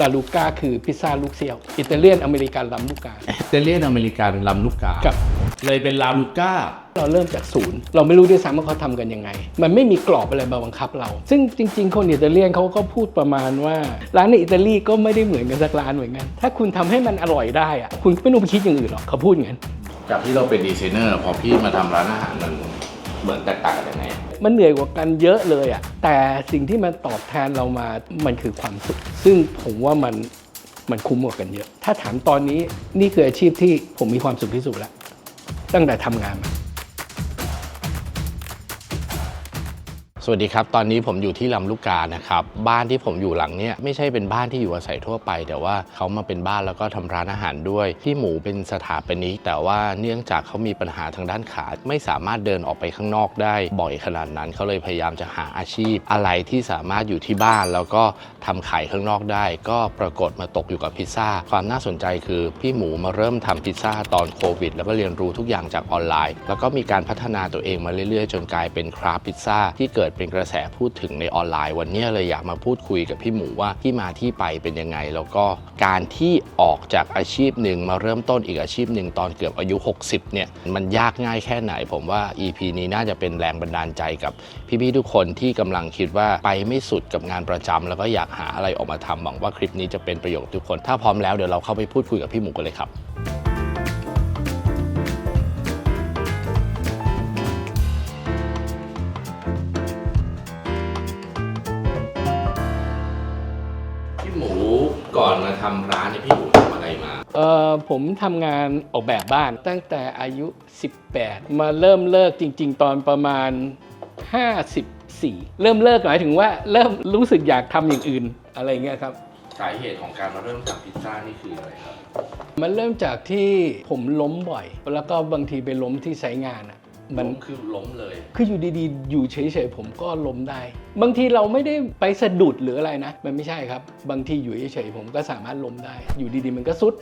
ลาลูก้าคือพิซซ่าลูกเซี่ยว อิตาเลียนอเมริกันลัมลูกาอิตาเลียนอเมริกันลำลูกกากับเลยเป็นลาลูก้า เราเริ่มจากศูนย์ เราไม่รู้ด้วยซ้ำว่าเขาทำกันยังไง มันไม่มีกรอบอะไรมาบังคับเรา ซึ่งจริง ๆ คนอิตาเลียนเขาก็พูดประมาณว่า ร้านในอิตาลีก็ไม่ได้เหมือนกันสักร้านเหมือนกัน ถ้าคุณทำให้มันอร่อยได้อะคุณไม่ต้องไปคิดอย่างอื่นหรอกเขาพูดอย่างนั้นจากที่เราเป็นดีไซเนอร์พอพี่มาทำร้านอาหารมันเหมือนแตกต่างกันยังไง มันเหนื่อยกว่ากันเยอะเลยอะแต่สิ่งที่มันตอบแทนเรามามันคือความสุข ซึ่งผมว่ามันมันคุ้มกว่ากันเยอะ ถ้าถามตอนนี้นี่คืออาชีพที่ผมมีความสุขที่สุดแล้วตั้งแต่ทำงานมา วัสดีครับ ตอนนี้ผมอยู่ที่ลำลูกกานะครับ บ้านที่ผมอยู่หลังเนี้ยไม่ใช่เป็นบ้านที่อยู่อาศัยทั่วไป แต่ว่าเขามาเป็นบ้านแล้วก็ทำร้านอาหารด้วย พี่หมูเป็นสถาปนิกแต่ว่าเนื่องจากเขามีปัญหาทางด้านขา ไม่สามารถเดินออกไปข้างนอกได้บ่อยขนาดนั้นเขาเลยพยายามจะหาอาชีพ อะไรที่สามารถอยู่ที่บ้านแล้วก็ทำขายข้างนอกได้ ก็ปรากฏมาตกอยู่กับพิซซ่า ความน่าสนใจคือพี่หมูมาเริ่มทำพิซซ่าตอนโควิด แล้วก็เรียนรู้ทุกอย่างจากออนไลน์ แล้วก็มีการพัฒนาตัวเองมาเรื่อยๆ จนกลายเป็นคราฟพิซซ่าที่เกิดเป็นกระแสพูดถึงในออนไลน์ วันนี้เลยอยากมาพูดคุยกับพี่หมูว่าที่มาที่ไปเป็นยังไง แล้วก็การที่ออกจากอาชีพหนึ่งมาเริ่มต้นอีกอาชีพหนึ่งตอนเกือบอายุ 60เนี่ยมันยากง่ายแค่ไหน ผมว่า EP นี้น่าจะเป็นแรงบันดาลใจกับพี่ๆทุกคนที่กำลังคิดว่าไปไม่สุดกับงานประจำแล้วก็อยากหาอะไรออกมาทำหวังว่าคลิปนี้จะเป็นประโยชน์ทุกคน ถ้าพร้อมแล้วเดี๋ยวเราเข้าไปพูดคุยกับพี่หมูกันเลยครับ ผมทำงานออกแบบบ้านตั้งแต่อายุ 18 มาเริ่มเลิกจริง ๆ ตอนประมาณ 54 เริ่มเลิกหมายถึงว่าเริ่มรู้สึกอยากทำอย่างอื่นอะไรเงี้ยครับ สาเหตุของการมาเริ่มทำพิซซ่านี่คืออะไรครับ มันเริ่มจากที่ผมล้มบ่อย แล้วก็บางทีไปล้มที่ไซต์งานอะมันล้มคือล้มเลย คืออยู่ดีๆ อยู่เฉยๆ ผมก็ล้มได้ บางทีเราไม่ได้ไปสะดุดหรืออะไรนะ มันไม่ใช่ครับ บางทีอยู่เฉยๆ ผมก็สามารถล้มได้ อยู่ดีๆ มันก็ซุด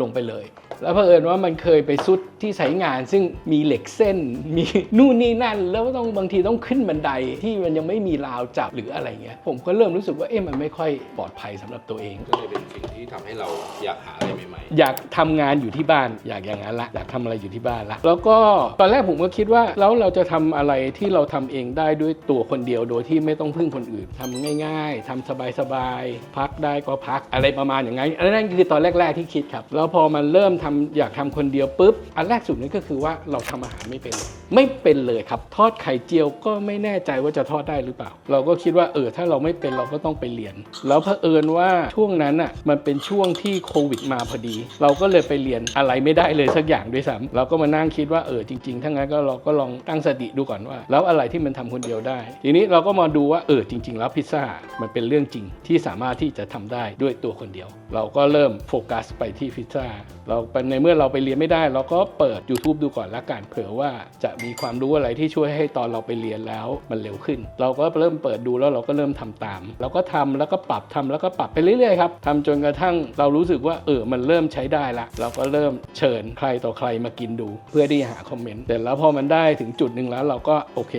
ลงไปเลย แล้วเผอิญว่ามันเคยไปซุดที่สายงานซึ่งมีเหล็กเส้น มีนู่นนี่นั่น แล้วต้องบางทีต้องขึ้นบันไดที่มันยังไม่มีราวจับหรืออะไรเงี้ยผมก็เริ่มรู้สึกว่าเอ๊ะมันไม่ค่อยปลอดภัยสำหรับตัวเอง ก็เลยเป็นสิ่งที่ทำให้เราอยากหาอะไรใอยากทำงานอยู่ที่บ้าน อยากอย่างนั้นละอยากทำอะไรอยู่ที่บ้านละแล้วก็ตอนแรกผมก็คิดว่าแล้วเราจะทำอะไรที่เราทำเองได้ด้วยตัวคนเดียวโดยที่ไม่ต้องพึ่งคนอื่นทำง่าย ๆทำสบายๆพักได้ก็พักอะไรประมาณอย่างนั้นอันนั้นคือตอนแรก ๆที่คิดครับ แล้วพอมันเริ่มทำอยากทำคนเดียวปุ๊บอันแรกสุดนั่ก็คือว่าเราทำอาหารไม่เป็น ไม่เป็นเลยครับ ทอดไข่เจียวก็ไม่แน่ใจว่าจะทอดได้หรือเปล่า เราก็คิดว่าเออถ้าเราไม่เป็นเราก็ต้องไปเรียน แล้วเผอิญว่าช่วงนั้นอะมันเป็นช่วงที่โควิดมาพอดีเราก็เลยไปเรียนอะไรไม่ได้เลยสักอย่างด้วยซ้ำเราก็มานั่งคิดว่าเออจริงๆถ้างั้นก็เราก็ลองตั้งสติดูก่อนว่า แล้วอะไรที่มันทำคนเดียวได้ ทีนี้เราก็มาดูว่าเออจริง ๆ แล้วพิซซ่ามันเป็นเรื่องจริงที่สามารถที่จะทำได้ด้วยตัวคนเดียว เราก็เริ่มโฟกัสไปที่พิซซ่าเราในเมื่อเราไปเรียนไม่ได้ เราก็เปิด YouTube ดูก่อนละกันเผื่อว่าจะมีความรู้อะไรที่ช่วยให้ตอนเราไปเรียนแล้วมันเร็วขึ้น เราก็เริ่มเปิดดูแล้วเราก็เริ่มทำตาม เราก็ทำแล้วก็ปรับทำแล้วก็ปรับไปเรื่อยๆครับทำจนกระทั่งเรารู้สึกว่าเออมันเริ่มใช้ได้ละ เราก็เริ่มเชิญใครต่อใครมากินดู เพื่อที่จะหาคอมเมนต์แต่แล้วพอมันได้ถึงจุดหนึ่งแล้วเราก็โอเค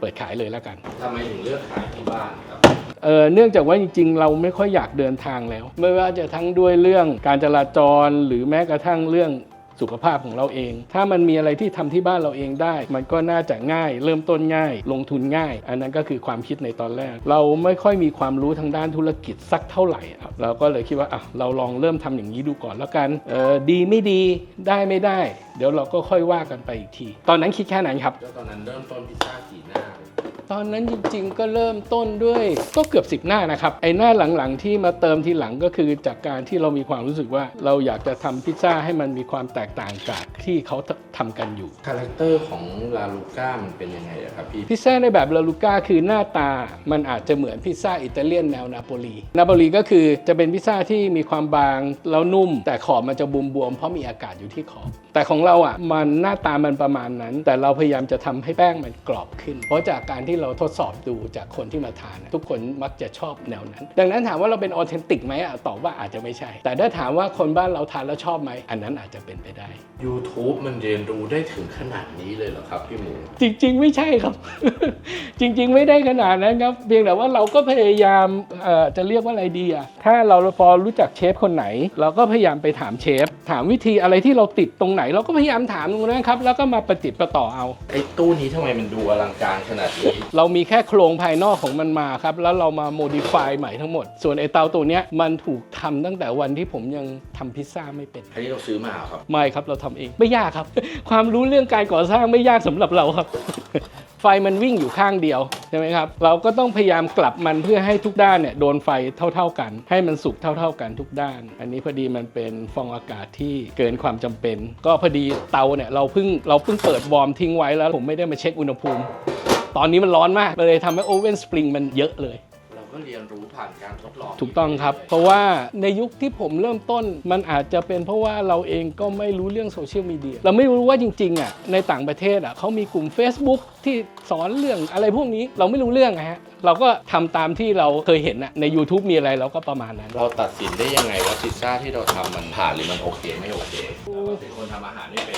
เปิดขายเลยละกันๆทำไมถึงเลือกขายที่บ้านครับเออเนื่องจากว่าจริงๆ เราไม่ค่อยอยากเดินทางแล้ว ไม่ว่าจะทั้งด้วยเรื่องการจราจรหรือแม้กระทั่งเรื่อง สุขภาพของเราเอง ถ้ามันมีอะไรที่ทำที่บ้านเราเองได้ มันก็น่าจะง่าย เริ่มต้นง่าย ลงทุนง่าย อันนั้นก็คือความคิดในตอนแรก เราไม่ค่อยมีความรู้ทางด้านธุรกิจสักเท่าไหร่ครับเราก็เลยคิดว่าอะเราลองเริ่มทำอย่างนี้ดูก่อนแล้วกันเออดีไม่ดีได้ไม่ได้ เดี๋ยวเราก็ค่อยว่ากันไปอีกที ตอนนั้นคิดแค่นั้นครับแล้วตอนนั้นเริ่มต้นพิซซ่ากี่หน้าตอนนั้นจริงๆก็เริ่มต้นด้วยก็เกือบ 10 หน้านะครับ ไอ้หน้าหลังๆที่มาเติมทีหลังก็คือจากการที่เรามีความรู้สึกว่าเราอยากจะทำพิซซ่าให้มันมีความแตกต่างจากที่เขาทำกันอยู่ คาแรคเตอร์ของลาลูก้ามันเป็นยังไงอะครับพี่ พิซซ่าในแบบลาลูก้าคือหน้าตา มันอาจจะเหมือนพิซซ่าอิตาเลียนแนวนาโปลี นาโปลีก็คือจะเป็นพิซซ่าที่มีความบางแล้วนุ่ม แต่ขอบมันจะบวมๆเพราะมีอากาศอยู่ที่ขอบ แต่ของเราอะมันหน้าตามันประมาณนั้น แต่เราพยายามจะทำให้แป้งมันกรอบขึ้น เพราะจากการที่ที่เราทดสอบดูจากคนที่มาทานนะทุกคนมักจะชอบแนวนั้น ดังนั้นถามว่าเราเป็นออเทนติกไหมอะตอบว่าอาจจะไม่ใช่ แต่ถ้าถามว่าคนบ้านเราทานแล้วชอบไหมอันนั้นอาจจะเป็นไปได้ YouTube มันเรียนรู้ได้ถึงขนาดนี้เลยเหรอครับพี่หมู จริงๆ ไม่ใช่ครับ จริง ๆ ไม่ได้ขนาดนั้นครับ เพียงแต่ว่าเราก็พยายามเอ่อจะเรียกว่าอะไรดีอะถ้าเราพอรู้จักเชฟคนไหน เราก็พยายามไปถามเชฟ ถามวิธีอะไรที่เราติดตรงไหน เราก็พยายามถามตรงนั้นครับ แล้วก็มาประติดประต่อเอา ไอ้ตู้นี้ทำไมมันดูอลังการขนาดนี้ เรามีแค่โครงภายนอกของมันมาครับ แล้วเรามาโมดิฟายใหม่ทั้งหมด ส่วนไอ้เตาตัวเนี้ยมันถูกทำตั้งแต่วันที่ผมยังทำพิซซ่าไม่เป็น อันนี้เราซื้อมาเหรอครับ ไม่ครับเราทำเองไม่ยากครับ ความรู้เรื่องการก่อสร้างไม่ยากสำหรับเราครับ ไฟมันวิ่งอยู่ข้างเดียวใช่ไหมครับ เราก็ต้องพยายามกลับมันเพื่อให้ทุกด้านเนี่ยโดนไฟเท่า ๆกัน ให้มันสุกเท่า ๆกันทุกด้าน อันนี้พอดีมันเป็นฟองอากาศที่เกินความจำเป็น ก็พอดีเตาเนี่ยเราเพิ่งเราเพิ่งเปิดวอร์มทิ้งไว้แล้วผมไม่ได้มาเช็คอุณหภูมิ ตอนนี้มันร้อนมากเลยทำให้โอเว่นสปริงมันเยอะเลยเราก็เรียนรู้ผ่านการทดลอง ถูกต้องครับ เพราะว่าในยุคที่ผมเริ่มต้น มันอาจจะเป็นเพราะว่าเราเองก็ไม่รู้เรื่องโซเชียลมีเดียเราไม่รู้ว่าจริงๆอะในต่างประเทศอะเขามีกลุ่ม Facebook ที่สอนเรื่องอะไรพวกนี้เราไม่รู้เรื่องอะฮะ เราก็ทำตามที่เราเคยเห็นอะใน YouTube มีอะไรเราก็ประมาณนั้น เราตัดสินได้ยังไงว่าพิซซ่าที่เราทำมันผ่านหรือมันโอเคไม่โอเคเราเป็นคนทำอาหารไม่เป็น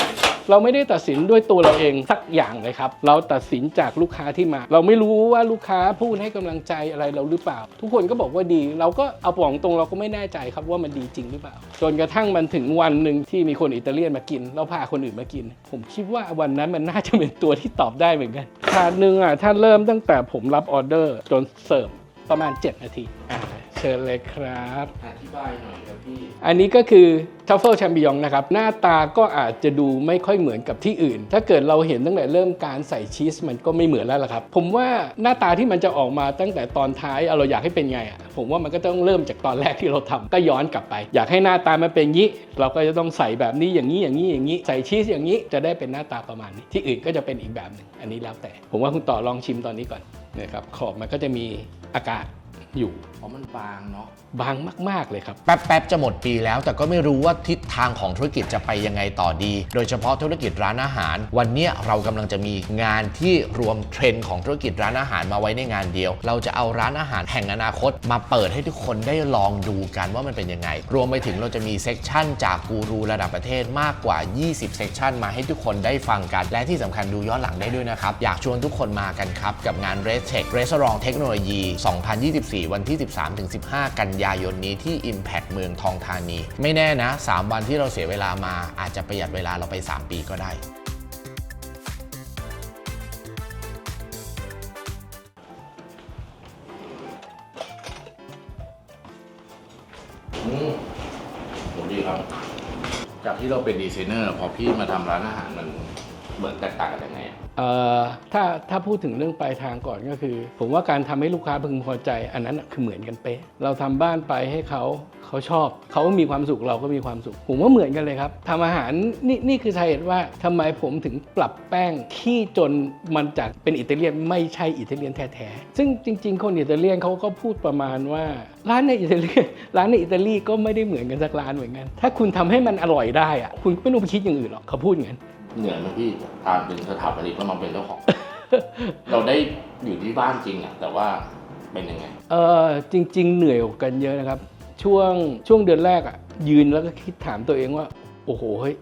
เราไม่ได้ตัดสินด้วยตัวเราเองสักอย่างเลยครับ เราตัดสินจากลูกค้าที่มา เราไม่รู้ว่าลูกค้าพูดให้กำลังใจอะไรเราหรือเปล่า ทุกคนก็บอกว่าดี เราก็เอาบอกตรงเราก็ไม่แน่ใจครับว่ามันดีจริงหรือเปล่า จนกระทั่งมันถึงวันหนึ่งที่มีคนอิตาเลียนมากินแล้วพาคนอื่นมากิน ผมคิดว่าวันนั้นมันน่าจะเป็นตัวที่ตอบได้เหมือนกันถาดหนึ่งอะถ้าเริ่มตั้งแต่ผมรับออเดอร์จนเสิร์ฟประมาณ 7 นาทีอ่าเชิญเลยครับ อธิบายหน่อยครับพี่อันนี้ก็คือทัฟเฟิลแชมปิยองนะครับ หน้าตาก็อาจจะดูไม่ค่อยเหมือนกับที่อื่น ถ้าเกิดเราเห็นตั้งแต่เริ่มการใส่ชีสมันก็ไม่เหมือนแล้วล่ะครับ ผมว่าหน้าตาที่มันจะออกมาตั้งแต่ตอนท้ายเอาเราอยากให้เป็นไงอะผมว่ามันก็ต้องเริ่มจากตอนแรกที่เราทำก็ย้อนกลับไป อยากให้หน้าตามันเป็นงี้ เราก็จะต้องใส่แบบนี้อย่างนี้อย่างนี้อย่างนี้ ใส่ชีสอย่างนี้จะได้เป็นหน้าตาประมาณนี้ที่อื่นก็จะเป็นอีกแบบหนึ่งอันนี้แล้วแต่ ผมว่าคุณต่อลองชิมตอนนี้ก่อน นะครับขอบมันก็จะมีอากาศอยู่เพราะมันบางเนาะบางมาก ๆ เลยครับ แป๊บๆจะหมดปีแล้ว แต่ก็ไม่รู้ว่าทิศทางของธุรกิจจะไปยังไงต่อดี โดยเฉพาะธุรกิจร้านอาหาร วันนี้เรากำลังจะมีงานที่รวมเทรนด์ของธุรกิจร้านอาหารมาไว้ในงานเดียว เราจะเอาร้านอาหารแห่งอนาคต มาเปิดให้ทุกคนได้ลองดูกันว่ามันเป็นยังไง รวมไปถึงเราจะมีเซกชันจากกูรูระดับประเทศมากกว่า 20 เซกชันมาให้ทุกคนได้ฟังกัน และที่สำคัญดูย้อนหลังได้ด้วยนะครับ อยากชวนทุกคนมากันครับ กับงาน Red Tech Restaurant Technology 2024 วันที่13-15 กันยายนนี้ที่ Impact เมืองทองธานี ไม่แน่นะ 3 วันที่เราเสียเวลามาอาจจะประหยัดเวลาเราไป 3 ปีก็ได้ผมดีครับ จากที่เราเป็นดีไซเนอร์พอพี่มาทำร้านอาหารมัน เหมือนแตกต่างกันยังไงอะเอ่อถ้าถ้าพูดถึงเรื่องปลายทางก่อนก็คือ ผมว่าการทำให้ลูกค้าพึงพอใจ อันนั้นคือเหมือนกันเป๊ะ เราทำบ้านไปให้เขาเขาชอบ เขามีความสุขเราก็มีความสุข ผมว่าเหมือนกันเลยครับทำอาหารนี่นี่คือสาเหตุว่าทำไมผมถึงปรับแป้งที่จนมันจากเป็นอิตาเลียนไม่ใช่อิตาเลียนแท้ๆซึ่งจริง ๆ คนอิตาเลียนเขาก็พูดประมาณว่าร้านในอิตาเลียร้านในอิตาลีก็ไม่ได้เหมือนกันสักร้านเหมือนกัน ถ้าคุณทำให้มันอร่อยได้อะคุณไม่ต้องไปคิดอย่างอื่นหรอกเขาพูดอย่างนั้น เหนื่อยไหมพี่ทานเป็นสถาปนิกแล้วมาเป็นเจ้าของ เราได้อยู่ที่บ้านจริงอะแต่ว่าเป็นยังไง เออจริง ๆ เหนื่อยกว่ากันเยอะนะครับ ช่วงช่วงเดือนแรกอะ่ะยืนแล้วก็คิดถามตัวเองว่า โอ้โหเฮ้ย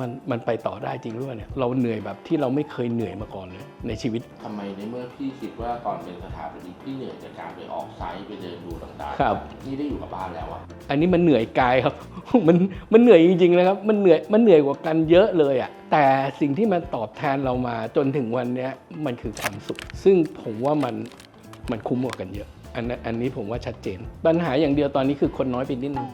มันมันไปต่อได้จริงหรือเปล่าเนี่ยเราเหนื่อยแบบที่เราไม่เคยเหนื่อยมาก่อนเลยในชีวิต ทำไมในเมื่อพี่คิดว่าตอนเป็นสถาปนิกพี่เหนื่อยจากการไปออกไซต์ไปเดินดูต่างๆครับนี่ได้อยู่กับบ้านแล้วอะอันนี้มันเหนื่อยกายครับ มันมันเหนื่อยจริงๆนะครับ มันเหนื่อยมันเหนื่อยกว่ากันเยอะเลยอะ่ะ แต่สิ่งที่มันตอบแทนเรามาจนถึงวันเนี้ยมันคือความสุข ซึ่งผมว่ามันมันคุ้มกว่ากันเยอะ อันนั้นอันนี้ผมว่าชัดเจน ปัญหาอย่างเดียวตอนนี้คือคนน้อยไปนิดนึง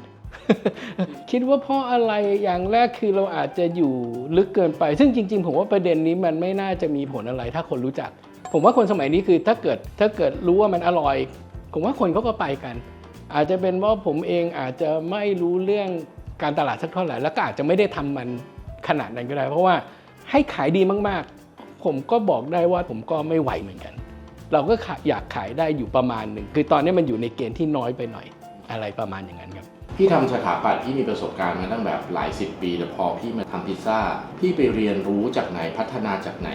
คิดว่าเพราะอะไรอย่างแรกคือเราอาจจะอยู่ลึกเกินไป ซึ่งจริง ๆ ผมว่าประเด็นนี้มันไม่น่าจะมีผลอะไรถ้าคนรู้จัก ผมว่าคนสมัยนี้คือถ้าเกิดถ้าเกิดรู้ว่ามันอร่อย ผมว่าคนเขาก็ไปกัน อาจจะเป็นว่าผมเองอาจจะไม่รู้เรื่องการตลาดสักเท่าไหร่แล้วก็อาจจะไม่ได้ทำมันขนาดนั้นก็ได้ เพราะว่าให้ขายดีมากๆ ผมก็บอกได้ว่าผมก็ไม่ไหวเหมือนกัน เราก็อยากขายได้อยู่ประมาณหนึ่งคือตอนนี้มันอยู่ในเกณฑ์ที่น้อยไปหน่อยอะไรประมาณอย่างนั้นครับ พี่ทำสถาปัตย์พี่มีประสบการณ์มาตั้งแบบหลายสิบปีแต่พอพี่มาทำพิซซ่าพี่ไปเรียนรู้จากไหนพัฒนาจากไหน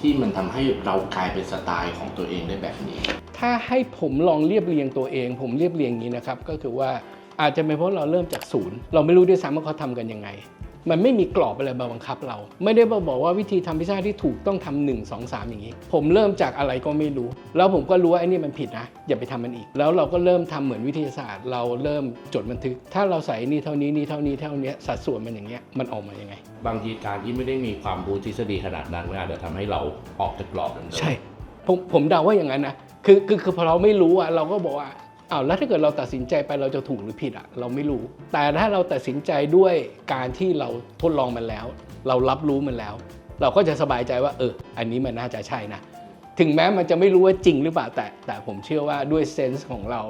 ที่มันทำให้เรากลายเป็นสไตล์ของตัวเองได้แบบนี้ ถ้าให้ผมลองเรียบเรียงตัวเอง ผมเรียบเรียงอย่างนี้นะครับก็คือว่าอาจจะเป็นเพราะเราเริ่มจากศูนย์ เราไม่รู้ด้วยซ้ำว่าเขาทำกันยังไง มันไม่มีกรอบอะไรมาบังคับเรา ไม่ได้มาบอกว่าวิธีทำพิซซ่าที่ถูกต้องทำหนึ่งสองสามอย่างนี้ ผมเริ่มจากอะไรก็ไม่รู้ แล้วผมก็รู้ว่าไอ้นี่มันผิดนะ อย่าไปทำมันอีก แล้วเราก็เริ่มทำเหมือนวิทยาศาสตร์ เราเริ่มจดบันทึก ถ้าเราใส่นี่เท่านี้นี่เท่านี้เท่านี้สัดส่วนมันอย่างเงี้ยมันออกมายังไง บางทีการที่ไม่ได้มีความรู้ทฤษฎีขนาดนั้นมันอาจจะทำให้เราออกจากกรอบนั้นใช่ผมผมเดาว่าอย่างนั้นนะคือคือคือพอเราไม่รู้อะเราก็บอกว่า อ้าวแล้วถ้าเกิดเราตัดสินใจไปเราจะถูกหรือผิดอะเราไม่รู้ แต่ถ้าเราตัดสินใจด้วยการที่เราทดลองมันแล้ว เรารับรู้มันแล้ว เราก็จะสบายใจว่า เออ อันนี้มันน่าจะใช่นะ ถึงแม้มันจะไม่รู้ว่าจริงหรือเปล่าแต่แต่ผมเชื่อว่าด้วยเซนส์ของเรา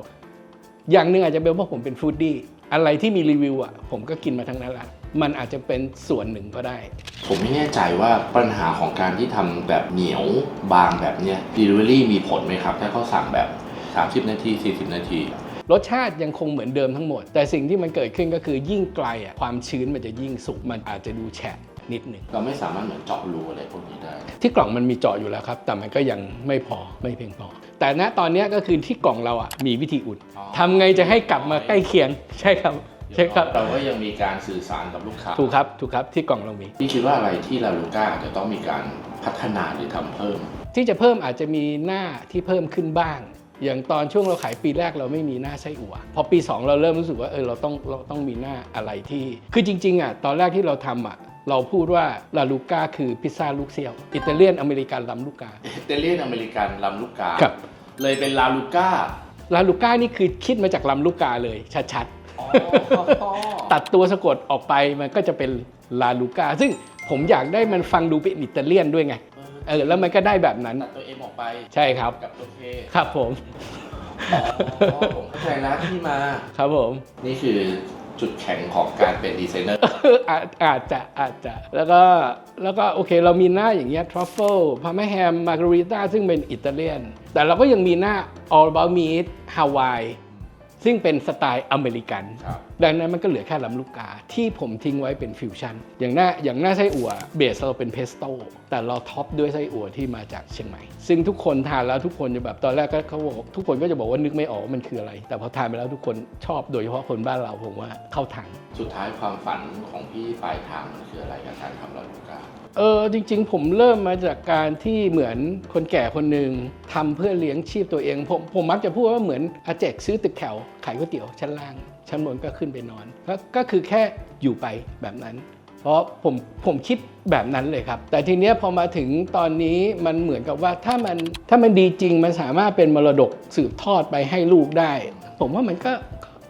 อย่างหนึ่งอาจจะเป็นเพราะผมเป็นฟู้ดดี้อะไรที่มีรีวิวอะผมก็กินมาทั้งนั้นแหละมันอาจจะเป็นส่วนหนึ่งก็ได้ ผมไม่แน่ใจว่าปัญหาของการที่ทำแบบเหนียวบางแบบเนี้ย delivery มีผลไหมครับ ถ้าเขาสั่งแบบ 30 นาที 40 นาที รสชาติยังคงเหมือนเดิมทั้งหมด แต่สิ่งที่มันเกิดขึ้นก็คือยิ่งไกลอะความชื้นมันจะยิ่งสุกมันอาจจะดูแฉะนิดหนึ่งเราไม่สามารถเหมือนเจาะรูอะไรพวกนี้ได้ ที่กล่องมันมีเจาะอยู่แล้วครับ แต่มันก็ยังไม่พอไม่เพียงพอ แต่ณตอนเนี้ยก็คือที่กล่องเราอะมีวิธีอุ่นอ๋อ ทำไงจะให้กลับมาใกล้เคียงใช่ครับ ใช่ครับเราก็ยังมีการสื่อสารกับลูกค้าถูกครับถูกครับที่กล่องเรามี พี่คิดว่าอะไรที่ลาลูก้าจะต้องมีการพัฒนาหรือทำเพิ่ม ที่จะเพิ่มอาจจะมีหน้าที่เพิ่มขึ้นบ้าง อย่างตอนช่วงเราขายปีแรกเราไม่มีหน้าไส้อั่วพอปี 2 เราเริ่มรู้สึกว่าเออเราต้องเราต้องมีหน้าอะไรที่ คือจริงๆอะตอนแรกที่เราทำอะเราพูดว่าลาลูก้าคือพิซซ่าลูกเซี่ยวอิตาเลียนอเมริกันลำลูกกาอิตาเลียนอเมริกันลำลูกกาครับเลยเป็นลาลูก้าลาลูก้านี่คือคิดมาจากลำลูกกาเลยชัดอ๋อๆตัดตัวสะกดออกไปมันก็จะเป็นลาลูก้าซึ่งผมอยากได้มันฟังดูเป็นอิตาเลียนด้วยไง เออแล้วมันก็ได้แบบนั้น ตัดตัวเองออกไปใช่ครับ กับตัวเคครับผม อ๋อผมเข้าใจแล้วที่มา ครับผม นี่คือจุดแข็งของการเป็นดีไซเนอร์ อาจอาจจะอาจจะแล้วก็แล้วก็โอเคเรามีหน้าอย่างเงี้ยทรัฟเฟิลพาร์มาแฮมมาการิต้าซึ่งเป็นอิตาเลียน แต่เราก็ยังมีหน้า all about meat ฮาวาย ซึ่งเป็นสไตล์อเมริกันครับดังนั้นมันก็เหลือแค่ลำลูกกาที่ผมทิ้งไว้เป็นฟิวชั่น อย่างหน้าอย่างหน้าไส้อั่วเบสเราเป็นเพสโต้แต่เราท็อปด้วยไส้อั่วที่มาจากเชียงใหม่ ซึ่งทุกคนทานแล้วทุกคนจะแบบตอนแรกก็เขาบอกทุกคนก็จะบอกว่านึกไม่ออกว่ามันคืออะไร แต่พอทานไปแล้วทุกคนชอบโดยเฉพาะคนบ้านเราผมว่าเข้าทาง สุดท้ายความฝันของพี่ปลายทางมันคืออะไรกับการทำลาลูก้า เออจริง ๆ ผมเริ่มมาจากการที่เหมือนคนแก่คนหนึ่งทำเพื่อเลี้ยงชีพตัวเองผมผมมักจะพูดว่าเหมือนอาเจกซื้อตึกแถวขายก๋วยเตี๋ยวชั้นล่าง ชั้นบนก็ขึ้นไปนอนก็ก็คือแค่อยู่ไปแบบนั้น เพราะผมผมคิดแบบนั้นเลยครับ แต่ทีเนี้ยพอมาถึงตอนนี้มันเหมือนกับว่าถ้ามันถ้ามันดีจริงมันสามารถเป็นมรดกสืบทอดไปให้ลูกได้ ผมว่ามันก็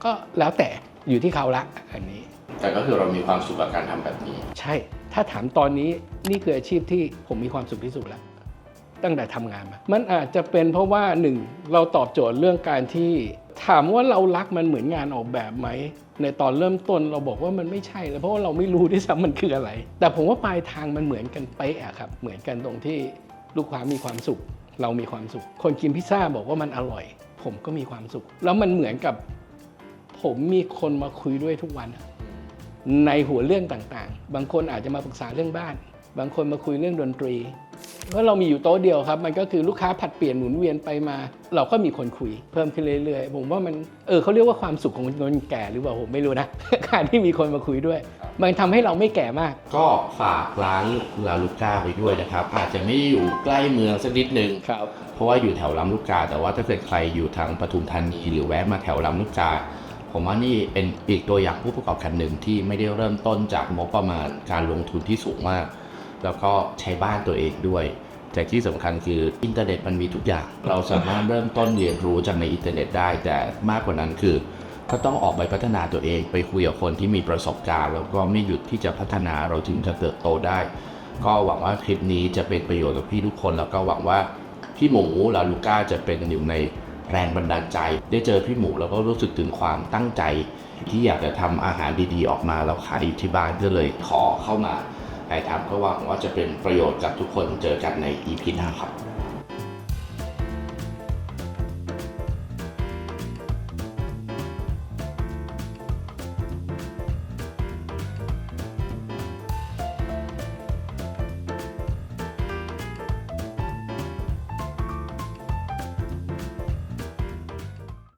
ก็แล้วแต่อยู่ที่เขาละอันนี้ แต่ก็คือเรามีความสุขกับการทำแบบนี้ ใช่ ถ้าถามตอนนี้นี่คืออาชีพที่ผมมีความสุขที่สุดแล้ว ตั้งแต่ทำงานมา มันอาจจะเป็นเพราะว่าหนึ่งเราตอบโจทย์เรื่องการที่ถามว่าเรารักมันเหมือนงานออกแบบไหม ในตอนเริ่มต้นเราบอกว่ามันไม่ใช่เลยเพราะว่าเราไม่รู้ด้วยซ้ำมันคืออะไร แต่ผมว่าปลายทางมันเหมือนกันเป๊ะอะครับ เหมือนกันตรงที่ลูกค้ามีความสุข เรามีความสุข คนกินพิซซ่าบอกว่ามันอร่อย ผมก็มีความสุข แล้วมันเหมือนกับ ผมมีคนมาคุยด้วยทุกวันอะ ในหัวเรื่องต่างๆ บางคนอาจจะมาปรึกษาเรื่องบ้าน บางคนมาคุยเรื่องดนตรี เพราะเรามีอยู่โต๊ะเดียวครับ มันก็คือลูกค้าผัดเปลี่ยนหมุนเวียนไปมา เราก็มีคนคุย เพิ่มขึ้นเรื่อยๆ ผมว่ามัน เออเขาเรียกว่าความสุขของคนแก่หรือเปล่าผมไม่รู้นะ การที่มีคนมาคุยด้วย มันทำให้เราไม่แก่มาก ก็ฝากร้านลาลูก้าไว้ด้วยนะครับ อาจจะไม่ได้อยู่ใกล้เมืองสักนิดนึงครับเพราะว่าอยู่แถวลำลูกกา แต่ว่าถ้าเกิดใครอยู่ทางปทุมธานีหรือแวะมาแถวลำลูกกา ผมว่านี่เป็นอีกตัวอย่างผู้ประกอบการหนึ่งที่ไม่ได้เริ่มต้นจากงบประมาณการลงทุนที่สูงมาก แล้วก็ใช้บ้านตัวเองด้วย แต่ที่สำคัญคืออินเทอร์เน็ตมันมีทุกอย่าง เราสามารถเริ่มต้นเรียนรู้จากในอินเทอร์เน็ตได้ แต่มากกว่านั้นคือก็ต้องออกไปพัฒนาตัวเองไปคุยกับคนที่มีประสบการณ์ แล้วก็ไม่หยุดที่จะพัฒนาเราถึงจะเติบโตได้ ก็หวังว่าคลิปนี้จะเป็นประโยชน์กับพี่ทุกคน แล้วก็หวังว่าพี่หมูลาลูก้าจะเป็นหนึ่งใน แรงบันดาลใจ ได้เจอพี่หมูแล้วก็รู้สึกถึงความตั้งใจ ที่อยากจะทำอาหารดีๆ ออกมาแล้วขายที่บ้านก็เลยขอเข้ามาถ่ายทำก็หวังว่าจะเป็นประโยชน์กับทุกคนเจอกันใน EP หน้าครับ